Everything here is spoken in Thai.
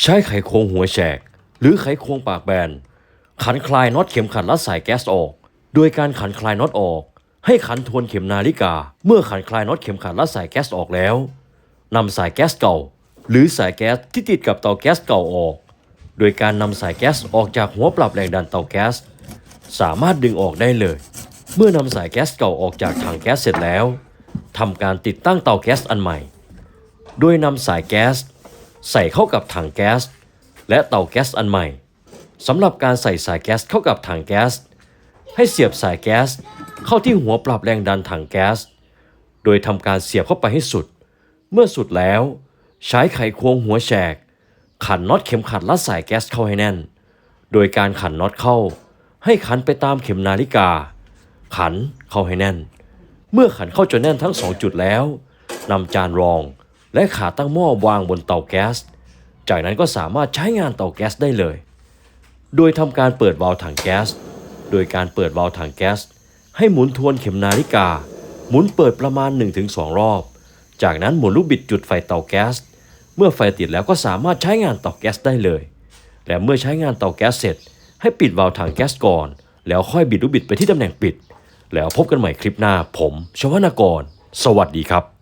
ใช้ไขควงหัวแฉก หรือไขควงปากแบน ขันคลายน็อตเข็มขัดและสายแก๊สออก โดยการขันคลายน็อตออก ให้ขันทวนเข็มนาฬิกา เมื่อขันคลายน็อตเข็มขัดและสายแก๊สออกแล้วนำสายแก๊สเก่า หรือสายแก๊สที่ติดกับเตาแก๊สเก่าออก โดยการนำสายแก๊สออกจากหัวปรับแรงดันเตาแก๊ส สามารถดึงออกได้เลย เมื่อนำสายแก๊สเก่าออกจากถังแก๊สเสร็จแล้วทำการติดตั้งเตาแก๊สอันใหม่ โดยนำสายแก๊ส ใส่เข้ากับถังแก๊ส และเตาแก๊สอันใหม่สำหรับการใส่สายแก๊สเข้ากับถังแก๊ส ให้เสียบสายแก๊สเข้าที่หัวปรับแรงดันถังแก๊ส โดยทำการเสียบเข้าไปให้สุด เมื่อสุดแล้ว ใช้ไขควงหัวแฉก ขันน็อตเข็มขัดและสายแก๊สเข้าให้แน่น โดยการขันน็อตเข้า ให้ขันไปตามเข็มนาฬิกา ขันเข้าให้แน่น เมื่อขันเข้าจนแน่นทั้งสองจุดแล้วนำจานรอง และขาตั้งหม้อวางบนเตาแก๊ส จากนั้นก็สามารถใช้งานเตาแก๊สได้เลย โดยทำการเปิดวาล์วถังแก๊ส โดยการเปิดวาล์วถังแก๊ส ให้หมุนทวนเข็มนาฬิกา หมุนเปิดประมาณ 1-2 รอบ จากนั้นหมุนลูกบิดจุดไฟเตาแก๊ส เมื่อไฟติดแล้วก็สามารถใช้งานเตาแก๊สได้เลย และเมื่อใช้งานเตาแก๊สเสร็จ ให้ปิดวาล์วถังแก๊สก่อน แล้วค่อยบิดลูกบิดไปที่ตำแหน่งปิด แล้วพบกันใหม่คลิปหน้าผม ชวนากร สวัสดีครับ